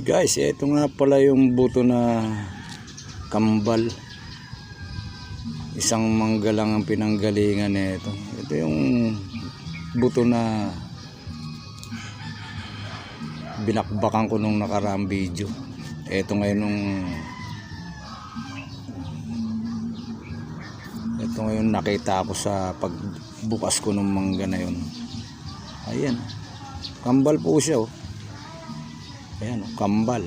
Guys, ito nga pala yung buto na kambal. Isang manggalang ang pinanggalingan nito. Ito yung buto na binakbakan ko nung nakaraang video. Ito ngayon nung ito ngayon nakita ko sa pagbukas ko ng mangga na yun. Ayan. Kambal po siya oh. Ayan, oh, kambal.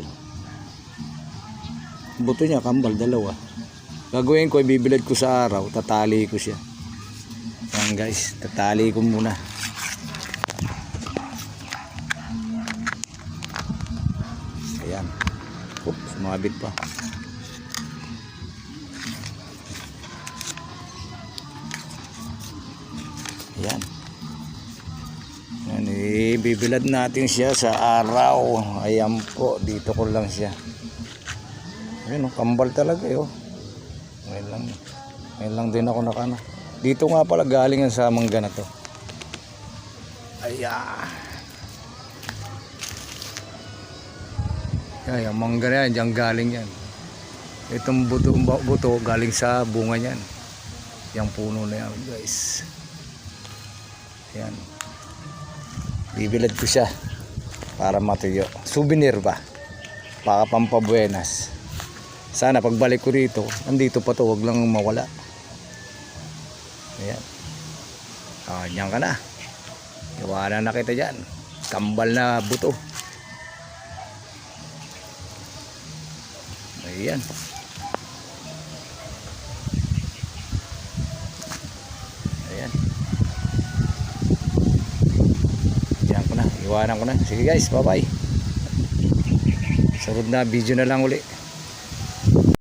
Buto niya, kambal, dalawa. Gagawin ko, ibibilad ko sa araw, tatali ko siya. Ayan guys, tatali ko muna. Ayan. Oop, sumabit pa. Ayan. Ibibilad natin siya sa araw. Ayan po, dito ko lang siya. Ayan, oh, kambal talaga eh. Oh. Ngayon lang. Ngayon lang din ako nakano. Dito nga pala galing sa mangga na to. Ayan. Yan, yung mangga na yan, dyan galing yan. Itong buto, buto galing sa bunga niyan. Yung puno na yan, guys. Ayan. Bibilad ko siya para matuyo. Souvenir ba? Baka pampabuenas. Sana pagbalik ko dito, andito pa to, wag lang mawala. Ayan. Ah, diyan ka na. Iwanan na kita dyan. Kambal na buto. Ayan. Yan ko na. Iwanan ko na. Sige guys, bye bye. Sunod na video na lang uli.